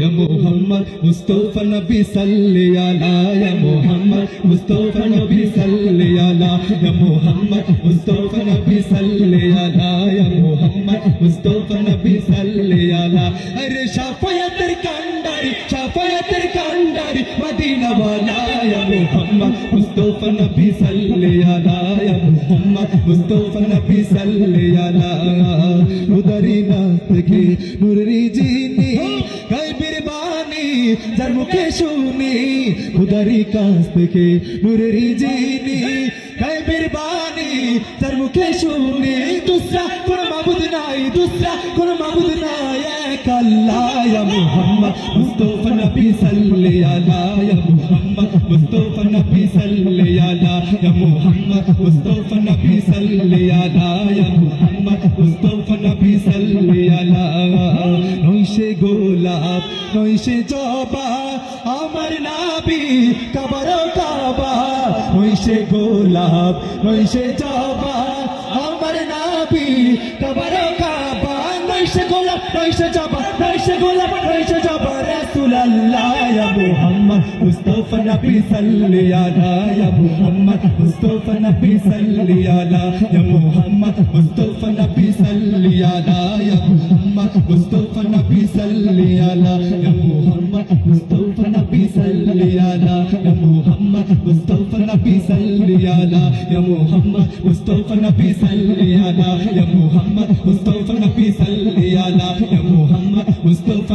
يا محمد مصطفى نبي صلي على يا محمد مصطفى نبي صلي على يا محمد مصطفى نبي صلي على يا محمد مصطفى نبي صلي على ارے شفاعت کنداری شفاعت कांडारी Medina वाला या मोहम्मद मुस्तफा नबी सल्ले अला या मोहम्मद मुस्तफा नबी सल्ले अला उदरी नाथ के नुरी जीनी গাইবের বাণী যার মুখে শুনি খুদারি কাছ থেকে নূরের জিনি है बिरबानी सर मुखे शूने दूसरा कोन माबूद नाई दूसरा कोन माबूद नाई एक अल्लाह या मुहम्मद मुस्तफा नबी सल्ले अला या मुहम्मद मुस्तफा नबी सल्ले अला या मुहम्मद मुस्तफा नबी सल्ले अला या मुहम्मद मुस्तफा नबी सल्ले अला নইশে গোলাপ নইশে জবা আমার নাবি কাবার কাবা নইছে গোলাপ নইছে জবা আমার নাবি তোমার কাবা নইছে গোলাপ নইছে জবা নইছে গোলাপ নইছে জবা الله يا ابو محمد مصطفى نبي صلي على يا ابو محمد مصطفى نبي صلي على يا ابو محمد مصطفى نبي صلي على يا ابو محمد مصطفى نبي صلي على يا ابو محمد مصطفى نبي صلي على يا ابو محمد مصطفى نبي صلي على يا ابو محمد مصطفى نبي صلي على يا ابو محمد مصطفى نبي صلي على يا ابو محمد مصطفى